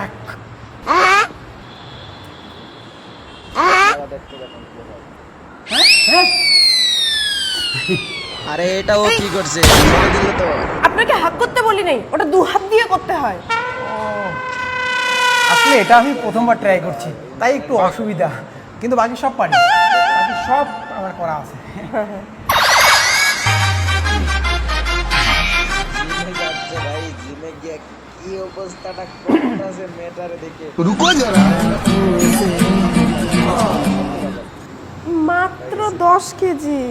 এক হ্যাঁ আরে এটা ও কি করছে? দিল তো আপনাকে হাত করতে বলি নাই ওটা দু হাত দিয়ে করতে হয়। আসলে এটা আমি প্রথমবার ট্রাই করছি তাই একটু অসুবিধা কিন্তু বাকি সব পারি বাকি সব আমার করা আছে। কি অবস্থাটা করতেছে মেয়েটারে দেখে रुको जरा মাত্র দশ কেজি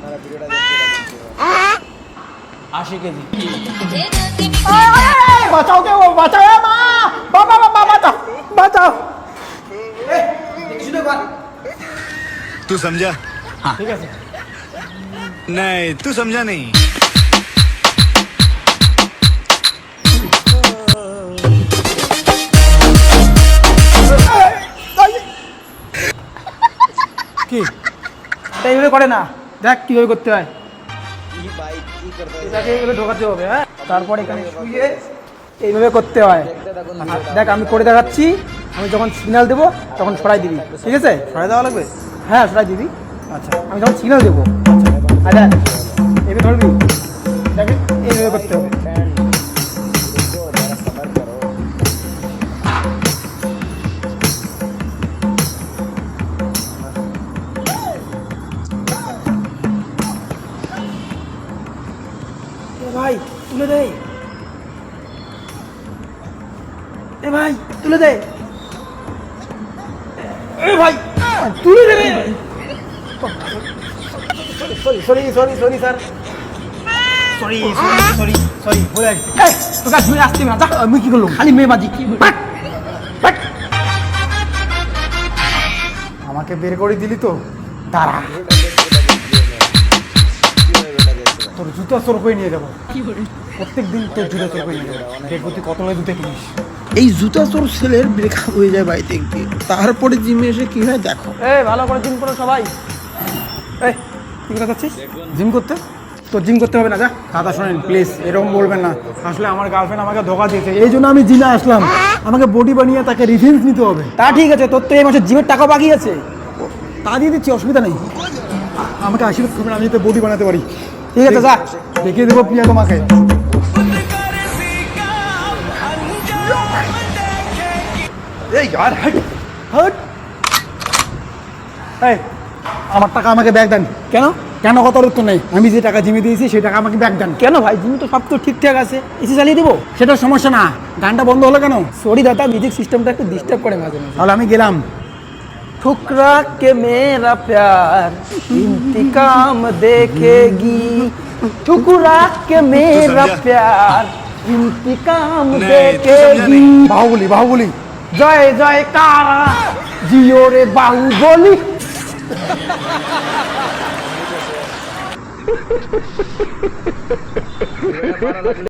তারা ভিডিওটা দেখতে আশি কেজি বাঁচাও কেউ বাঁচাও এ মা বাবা বাবা বাঁচাও বাঁচাও तू समझा ঠিক আছে नहीं तू समझा नहीं কি? এটা এইভাবে করে না। দেখ কীভাবে করতে হয়। এটাকে এইভাবে ঢোকাতে হবে হ্যাঁ? তারপর এখানে শুয়ে এইভাবে করতে হয়। দেখ আমি করে দেখাচ্ছি। আমি যখন সিগন্যাল দেবো তখন সরাই দিবি। ঠিক আছে? সরাই দেওয়া লাগবে? হ্যাঁ সরাই দিবি। আচ্ছা। আমি যখন সিগন্যাল দেবো। আচ্ছা ভাই তুলে দে। এ ভাই তুলে দে। এ ভাই তুলে দে। Sorry sorry sorry sorry sir sorry sorry sorry sorry বলে তোকে ধুয়ে আসতে না যা। আমি কি করলাম? খালি মেয়ে বাজি। কি আমাকে বের করে দিলি তো। তারা তোর জুতো চোর করে নিয়ে যাব। প্রত্যেক দিন তোর জুতো চোর করে নিয়ে যাব। দেখব তুই কত জুতো কিনিস। এই জুতা চোর ছেলের ব্রেকআপ হয়ে যায় বাড়িতে গিয়ে তারপরে জিমে এসে কি হয় দেখো। এই ভালো করে জিম করো সবাই। এই তুই কোথায় যাচ্ছিস জিম করতে? তো জিম করতে হবে না যা। দাদা শোনেন প্লিজ এরকম বলবেন না। আসলে আমার গার্লফ্রেন্ড আমাকে ধোকা দিয়েছে। এই জন্য আমি জিমে আসলাম। আমাকে বডি বানিয়ে তাকে রিভেন্স নিতে হবে। তা ঠিক আছে তোর তো এই মাসে জিমের টাকা বাকি আছে। তা দিয়ে দিচ্ছি অসুবিধা নেই। আমাকে আশীর্বাদ করবেন আমি যাতে বডি বানাতে পারি। ঠিক আছে যা। দেখিয়ে দেবো প্রিয়া তোমাকে। আমার টাকা আমাকে ব্যাগ দেন। কেন? কেন কত উত্তর নেই? আমি যে টাকা জিমি দিয়েছি সেই টাকা আমাকে ব্যাগ দেন। কেন ভাই? জিমি তো সব তো ঠিকঠাক আছে। এসি চালিয়ে দিবো? সেটা সমস্যা না। গানটা বন্ধ হলো কেন? সরি দাদা মিউজিক সিস্টেমটা একটু ডিস্টার্ব করে মাঝে মাঝে। তাহলে আমি গেলাম। ठुकरा के मेरा प्यार इंतकाम देखेगी ठुकरा के मेरा समझा? प्यार इंतकाम नहीं, तू समझा देखेगी नहीं। बाहुबली बाहुबली জয় জয় কারা জিও রে বাহুবলি